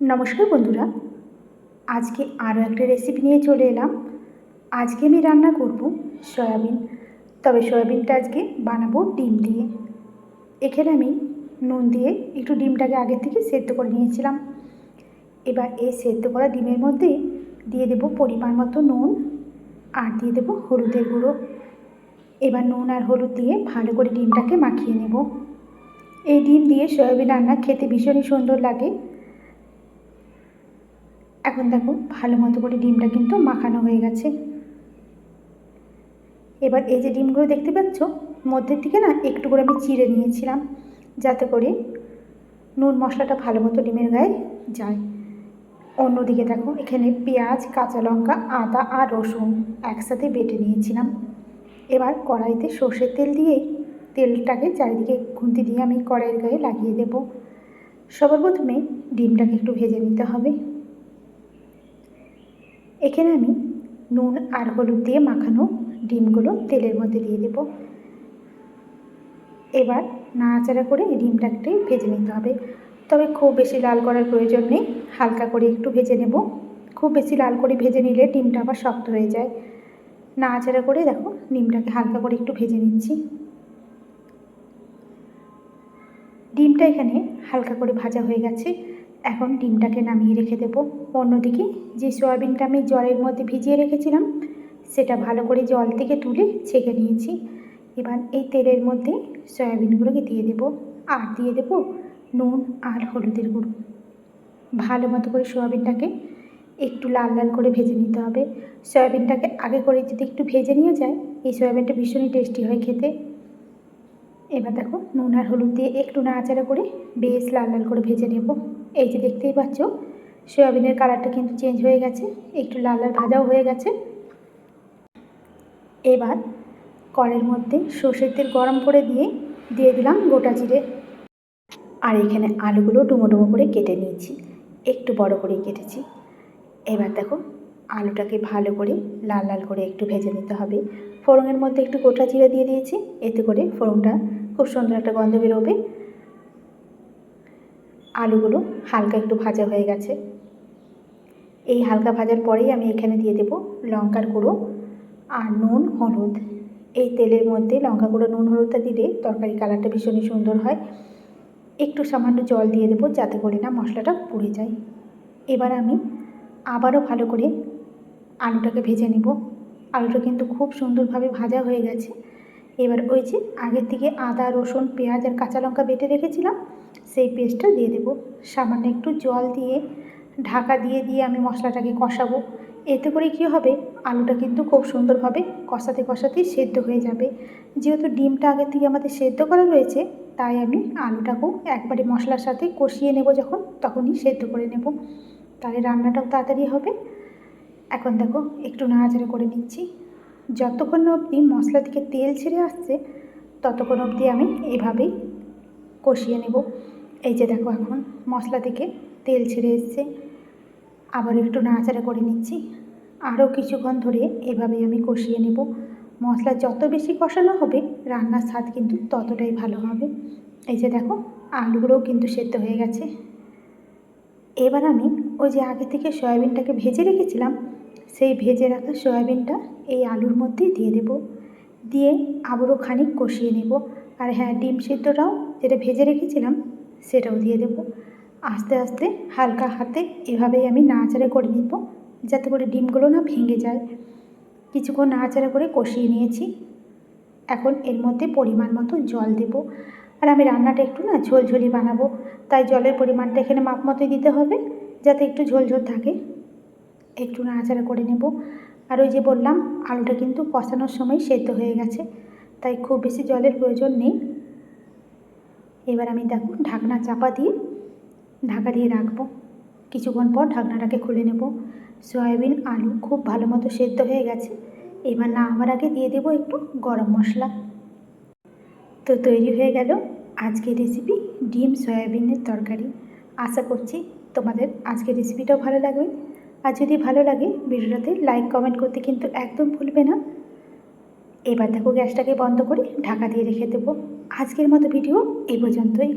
নমস্কার বন্ধুরা। আজকে আরও একটা রেসিপি নিয়ে চলে এলাম। আজকে আমি রান্না করব সয়াবিন। তবে সয়াবিনটা আজকে বানাবো ডিম দিয়ে। এখানে আমি নুন দিয়ে একটু ডিমটাকে আগে থেকে সেদ্ধ করে নিয়েছিলাম। এবার এই সেদ্ধ করা ডিমের মধ্যে দিয়ে দেব পরিমাণ মতো নুন আর দিয়ে দেবো হলুদের গুঁড়ো। এবার নুন আর হলুদ দিয়ে ভালো করে ডিমটাকে মাখিয়ে নেব। এই ডিম দিয়ে সয়াবিন রান্না খেতে ভীষণই সুন্দর লাগে। এখন দেখো, ভালো মতো করে ডিমটা কিন্তু মাখানো হয়ে গেছে। এবার এই যে ডিমগুলো দেখতে পাচ্ছ, মধ্যের দিকে না একটু করে আমি চিড়ে নিয়েছিলাম, যাতে করে নুন মশলাটা ভালো মতো ডিমের গায়ে যায়। অন্যদিকে দেখো, এখানে পেঁয়াজ, কাঁচা লঙ্কা, আদা আর রসুন একসাথে বেটে নিয়েছিলাম। এবার কড়াইতে সর্ষের তেল দিয়েই তেলটাকে চারিদিকে খুন্তি দিয়ে আমি কড়াইয়ের গায়ে লাগিয়ে দেব। সবার প্রথমে ডিমটাকে একটু ভেজে নিতে হবে। এখানে আমি নুন আর হলুদ দিয়ে মাখানো ডিমগুলো তেলের মধ্যে দিয়ে দেব। এবার নাড়াচাড়া করে ডিমটাকে ভেজে নিতে হবে। তবে খুব বেশি লাল করার প্রয়োজন নেই, হালকা করে একটু ভেজে নেব। খুব বেশি লাল করে ভেজে নিলে ডিমটা আবার শক্ত হয়ে যায়। নাড়াচাড়া করে দেখো ডিমটাকে হালকা করে একটু ভেজে নিচ্ছি। ডিমটা এখানে হালকা করে ভাজা হয়ে গেছে। এখন ডিমটাকে নামিয়ে রেখে দেবো। অন্যদিকে যে সয়াবিনটা আমি জলের মধ্যে ভিজিয়ে রেখেছিলাম, সেটা ভালো করে জল থেকে তুলে ছেঁকে নিয়েছি। এবার এই তেলের মধ্যে সয়াবিনগুলোকে দিয়ে দেবো আর দিয়ে দেবো নুন আর হলুদের গুঁড়ো। ভালো মতো করে সয়াবিনটাকে একটু লাল লাল করে ভেজে নিতে হবে। সয়াবিনটাকে আগে করে যদি একটু ভেজে নিয়ে যায়, এই সয়াবিনটা ভীষণই টেস্টি হয় খেতে। এবার দেখো নুন আর হলুদ দিয়ে একটু নাড়াচাড়া করে বেশ লাল লাল করে ভেজে নেব। এই যে দেখতেই পাচ্ছ, সয়াবিনের কালারটা কিন্তু চেঞ্জ হয়ে গেছে, একটু লাল লাল ভাজাও হয়ে গেছে। এবার কড়ের মধ্যে সর্ষের তেল গরম করে দিয়ে দিয়ে দিলাম গোটা জিরে। আর এখানে আলুগুলো ডুমো ডুমো করে কেটে নিয়েছি, একটু বড় করে কেটেছি। এবার দেখো, আলুটাকে ভালো করে লাল লাল করে একটু ভেজে নিতে হবে। ফোড়নের মধ্যে একটু গোটা জিরে দিয়ে দিয়েছি, এতে করে ফোড়নটা খুব সুন্দর একটা গন্ধ বেরোবে। আলুগুলো হালকা একটু ভাজা হয়ে গেছে। এই হালকা ভাজার পরেই আমি এখানে দিয়ে দেব লঙ্কার গুঁড়ো আর নুন, হলুদ। এই তেলের মধ্যে লঙ্কা গুঁড়ো, নুন, হলুদটা দিলে তরকারি কালারটা ভীষণই সুন্দর হয়। একটু সামান্য জল দিয়ে দেবো যাতে করে না মশলাটা পুড়ে যায়। এবার আমি আবারও ভালো করে আলুটাকে ভেজে নেব। আলুটা কিন্তু খুব সুন্দরভাবে ভাজা হয়ে গেছে। এবার ওই যে আগের থেকে আদা, রসুন, পেঁয়াজ আর কাঁচা লঙ্কা বেটে রেখেছিলাম সেই পেস্টটা দিয়ে দেবো। সামান্য একটু জল দিয়ে, ঢাকা দিয়ে দিয়ে আমি মশলাটাকে কষাবো। এতে করে কী হবে? আলুটা কিন্তু খুব সুন্দরভাবে কষাতে কষাতেই সেদ্ধ হয়ে যাবে। যেহেতু ডিমটা আগের থেকে আমাদের সেদ্ধ করা রয়েছে, তাই আমি আলুটাকেও একবারে মশলার সাথে কষিয়ে নেব যখন, তখনই সেদ্ধ করে নেব। তাহলে রান্নাটাও তাড়াতাড়ি হবে। এখন দেখো, একটু নাড়াচাড়া করে নিচ্ছি। যতক্ষণ অবধি মশলা থেকে তেল ছেড়ে আসছে, ততক্ষণ অবধি আমি এভাবেই কষিয়ে নেব। এই যে দেখো এখন মশলা থেকে তেল ছেড়ে এসছে। আবার একটু নাড়াচাড়া করে নিচ্ছি। আরও কিছুক্ষণ ধরে এভাবেই আমি কষিয়ে নেব। মশলা যত বেশি কষানো হবে, রান্নার স্বাদ কিন্তু ততটাই ভালো হবে। এই যে দেখো, আলুগুলোও কিন্তু সেদ্ধ হয়ে গেছে। এবার আমি ওই যে আগে থেকে সয়াবিনটাকে ভেজে রেখেছিলাম, সেই ভেজে রাখা সয়াবিনটা এই আলুর মধ্যেই দিয়ে দেব। দিয়ে আবারও খানিক কষিয়ে নেব। আর হ্যাঁ ডিম সিদ্ধটাও যেটা ভেজে রেখেছিলাম সেটাও দিয়ে দেব। আস্তে আস্তে হালকা হাতে এভাবেই আমি নাড়াচাড়া করে নিব, যাতে করে ডিমগুলো না ভেঙে যায়। কিছুক্ষণ নাড়াচাড়া করে কষিয়ে নিয়েছি। এখন এর মধ্যে পরিমাণ মতো জল দেব। আর আমি রান্নাটা একটু না ঝোলঝোলি বানাবো, তাই জলের পরিমাণটা এখানে মাপ মতোই দিতে হবে, যাতে একটু ঝোলঝোল থাকে। একটু নাড়াচাড়া করে নেব। আর ওই যে বললাম, আলুটা কিন্তু কষানোর সময় সেদ্ধ হয়ে গেছে, তাই খুব বেশি জলের প্রয়োজন নেই। এবার আমি দেখো, ঢাকনা চাপা দিয়ে, ঢাকা দিয়ে রাখব। কিছুক্ষণ পর ঢাকনাটাকে খুলে নেব। সয়াবিন, আলু খুব ভালো মতো সেদ্ধ হয়ে গেছে। এবার না আমার আগে দিয়ে দেবো একটু গরম মশলা। তো তৈরি হয়ে গেল আজকের রেসিপি ডিম সয়াবিনের তরকারি। আশা করছি তোমাদের আজকের রেসিপিটাও ভালো লাগবে। আর যদি ভালো লাগে, ভিডিওটাতে লাইক কমেন্ট করতে কিন্তু একদম ভুলবে না। এবার দেখো গ্যাসটাকে বন্ধ করে ঢাকা দিয়ে রেখে দেবো। আজকের মতো ভিডিও এই পর্যন্তই।